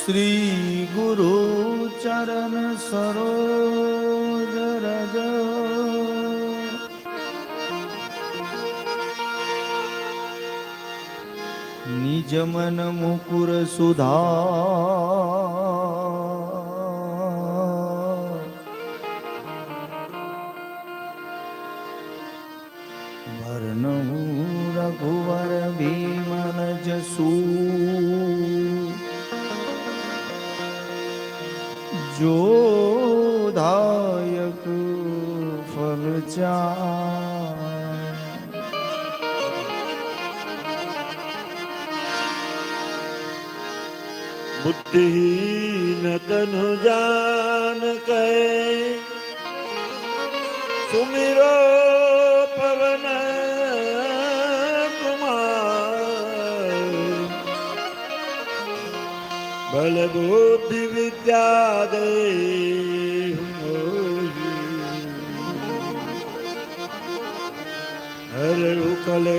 શ્રી ગુરુ ચરણ સરોજ રજ નિજ મન મુકુર સુધા જોદાયક ફલ બુદ્ધિહીન તનુ જાન કહે સુમિરો પવન કુમાર બલ બુદ્ધિ વિદ્યા દે હર ઉકલે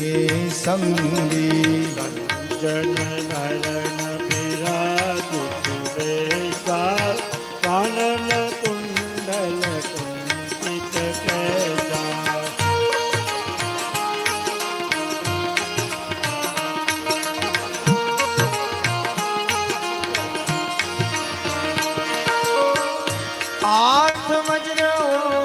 के संगी। जन नरण मेरा दुख बेसा कानन कुंडल कैसा आठ मजरों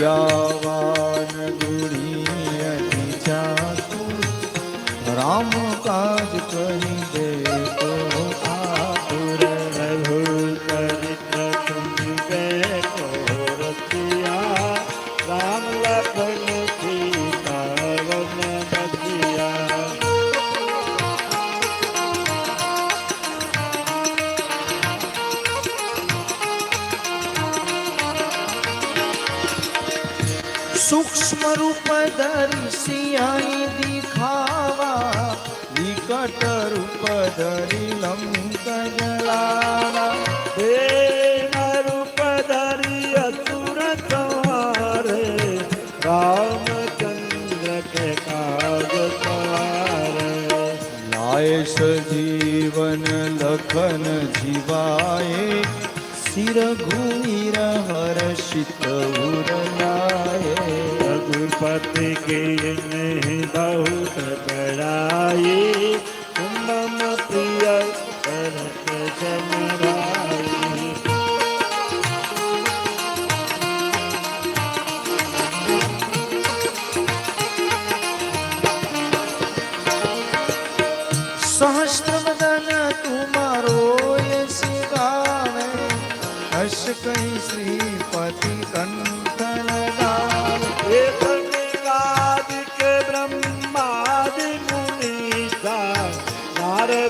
વિદ્યાવાન ગુણી રામ કાજ કરી દે તો આતુર કોરતિયા રામ લખન રૂપ ધરી સિંહાઈ દિખાવા વિકટ રૂપ ધરી લંક જલાવા દેવ રૂપ ધરી અસુર સંહારે રામચંદ્ર કે કાજ સવારે લાય સજીવન લખન જીવાય સિર ઘુમીર હર્ષિત ઉર લાય रघुपति के बहुत बड़ाई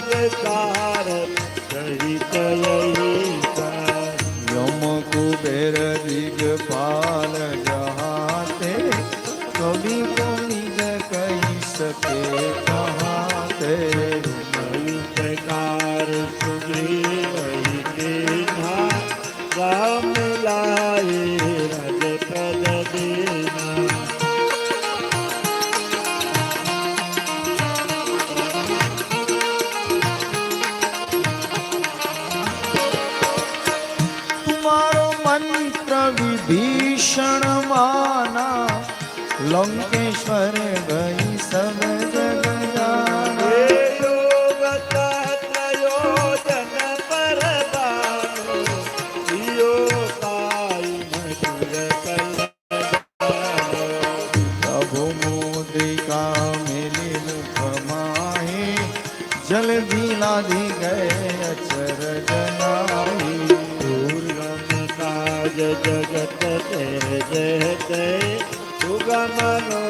सार ભીષણ માના લંકેશ્વર ભર ಗಮನೋ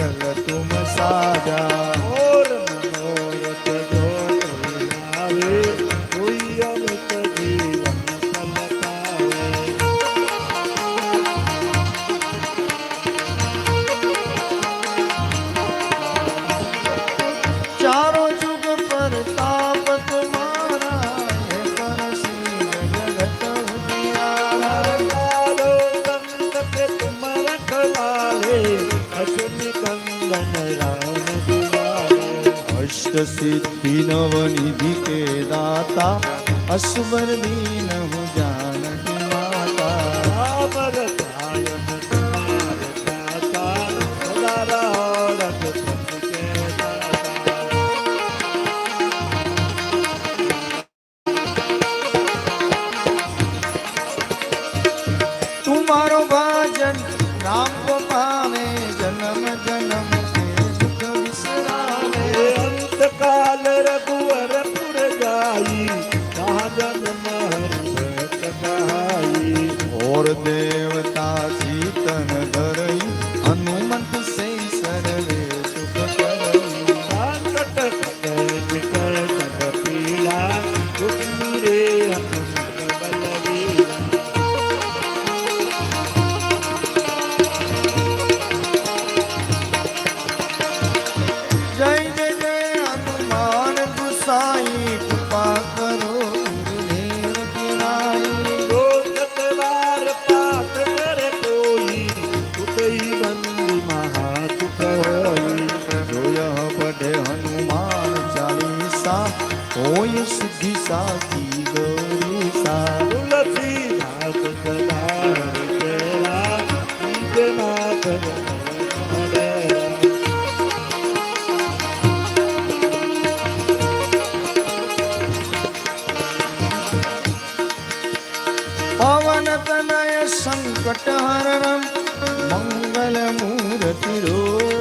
ભવનિધિ કે દાતા અશ્વર દીન હું હોય સિદ્ધિ સાથી ગોરી સારુલથી નાથ કલા નાથ મંગલ મૂર્તિ રો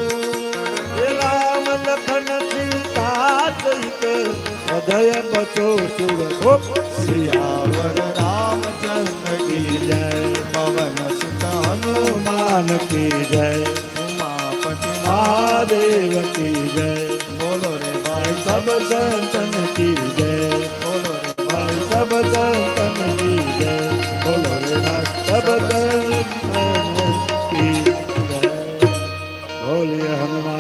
જય બચો સુર ગોપ શિયાવર રામચંદ્ર કી જય. પવન સુત હનુમાન કી જય. ઉમાપતિ મહાદેવ કી જય. બોલો રે ભાઈ, સબ સંતન કી